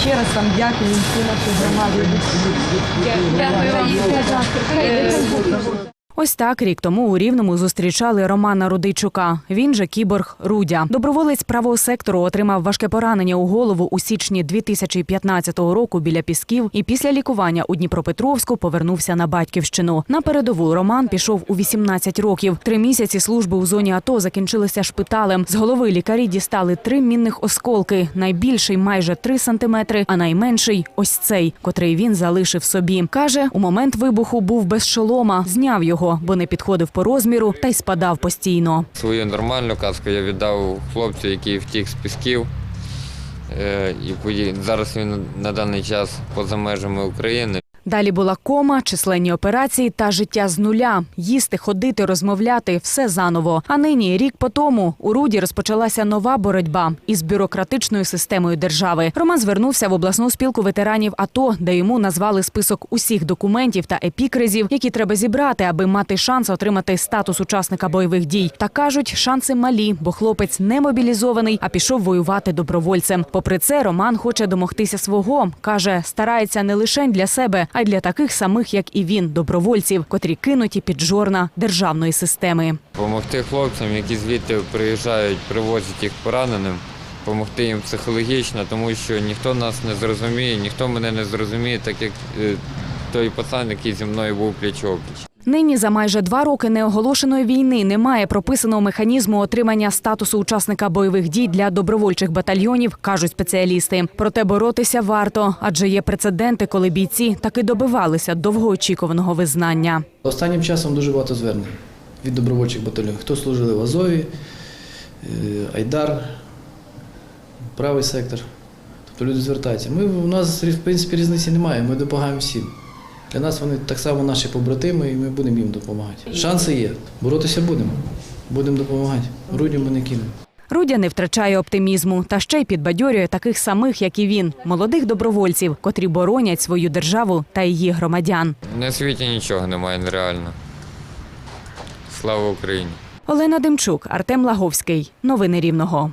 Ще раз вам дякую всі Дякую громади. Ось так рік тому у Рівному зустрічали Романа Рудийчука. Він же кіборг Рудя. Доброволець правого сектору отримав важке поранення у голову у січні 2015 року біля Пісків і після лікування у Дніпропетровську повернувся на батьківщину. На передову Роман пішов у 18 років. Три місяці служби у зоні АТО закінчилися шпиталем. З голови лікарі дістали три мінних осколки. Найбільший майже 3 сантиметри, а найменший ось цей, котрий він залишив собі. Каже, у момент вибуху був без шолома, зняв його, бо не підходив по розміру та й спадав постійно. Свою нормальну каску я віддав хлопцю, який втік з пісків. Е, зараз він на даний час поза межами України. Далі була кома, численні операції та життя з нуля. Їсти, ходити, розмовляти все заново. А нині, рік по тому, у Руді розпочалася нова боротьба із бюрократичною системою держави. Роман звернувся в обласну спілку ветеранів АТО, де йому назвали список усіх документів та епікризів, які треба зібрати, аби мати шанс отримати статус учасника бойових дій. Та кажуть, шанси малі, бо хлопець не мобілізований, а пішов воювати добровольцем. Попри це, Роман хоче домогтися свого. каже, старається не лише для себе, а й для таких самих, як і він, добровольців, котрі кинуті під жорна державної системи. Помогти хлопцям, які звідти приїжджають, привозять їх пораненим, допомогти їм психологічно, тому що ніхто нас не зрозуміє, ніхто мене не зрозуміє, так як е, той пацан, який зі мною був пліч-опліч. Нині за майже два роки неоголошеної війни немає прописаного механізму отримання статусу учасника бойових дій для добровольчих батальйонів, кажуть спеціалісти. Проте боротися варто, адже є прецеденти, коли бійці таки добивалися довгоочікуваного визнання. Останнім часом дуже багато звернень від добровольчих батальйонів. Хто служили в Азові, е, Айдар, правий сектор. Тобто люди звертаються. Ми, у нас в принципі різниці немає, ми допомагаємо всім. Для нас вони так само наші побратими, і ми будемо їм допомагати. Шанси є. Боротися будемо. Будемо допомагати. Грудню ми не кинемо. Рудя не втрачає оптимізму та ще й підбадьорює таких самих, як і він, молодих добровольців, котрі боронять свою державу та її громадян. На світі нічого немає нереально. Слава Україні! Олена Демчук, Артем Лаговський. Новини Рівного.